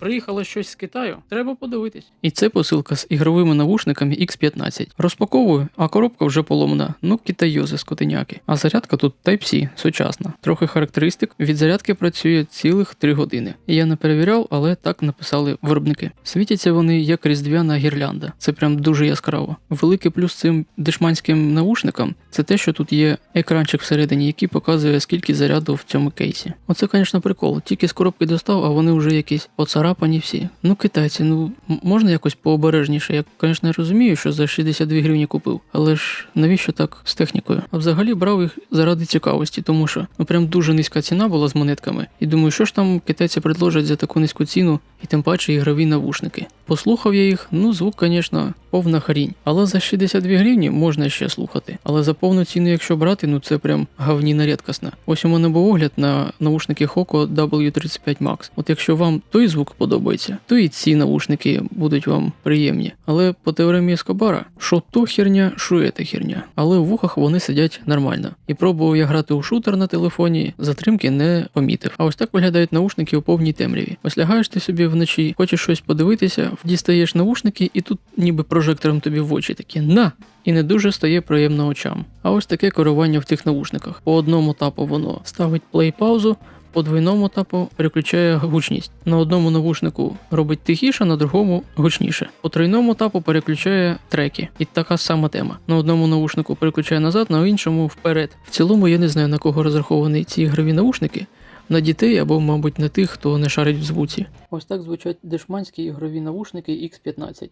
Приїхало щось з Китаю, треба подивитись. І це посилка з ігровими навушниками X15. Розпаковую, а коробка вже поломана. Ну, китайози скотиняки. А зарядка тут Type-C, сучасна. Трохи характеристик. Від зарядки працює цілих 3 години. Я не перевіряв, але так написали виробники. Світяться вони як різдвяна гірлянда. Це прям дуже яскраво. Великий плюс цим дешманським навушникам це те, що тут є екранчик всередині, який показує, скільки заряду в цьому кейсі. Оце, звісно, прикол. Тільки з коробки достав, а вони вже якісь поцарапані всі. Ну, китайці, ну можна якось пообережніше. Я, звісно, розумію, що за 62 гривні купив, але ж навіщо так з технікою? А взагалі брав їх заради цікавості, тому що ну прям дуже низька ціна була з монетками. І думаю, що ж там китайці предложать за таку низьку ціну, і тим паче ігрові навушники. Послухав я їх, ну звук, звісно, повна хрінь. Але за 62 гривні можна ще слухати. Але за повну ціну, якщо брати, ну це прям гавніна рідкісна. Ось у мене був огляд на наушники Hoco W35 Max. От якщо вам той звук подобається, то і ці наушники будуть вам приємні. Але по теоремі Ескобара, що то херня, що це херня. Але в вухах вони сидять нормально. І пробував я грати у шутер на телефоні, затримки не помітив. А ось так виглядають наушники у повній темряві. Ось лягаєш ти собі вночі, хочеш щось подивитися, дістаєш наушники, і тут ніби прожектором тобі в очі такі на. І не дуже стає приємно очам. А ось таке керування в цих наушниках. По одному тапу воно ставить плей-паузу, по двойному тапу переключає гучність. На одному навушнику робить тихіше, на другому гучніше. По тройному тапу переключає треки. І така сама тема. На одному навушнику переключає назад, на іншому вперед. В цілому я не знаю на кого розраховані ці ігрові наушники. На дітей або, мабуть, на тих, хто не шарить в звуці. Ось так звучать дешманські ігрові навушники X15.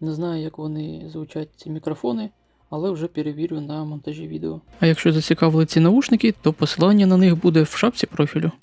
Не знаю, як вони звучать ці мікрофони, але вже перевірю на монтажі відео. А якщо зацікавили ці наушники, то посилання на них буде в шапці профілю.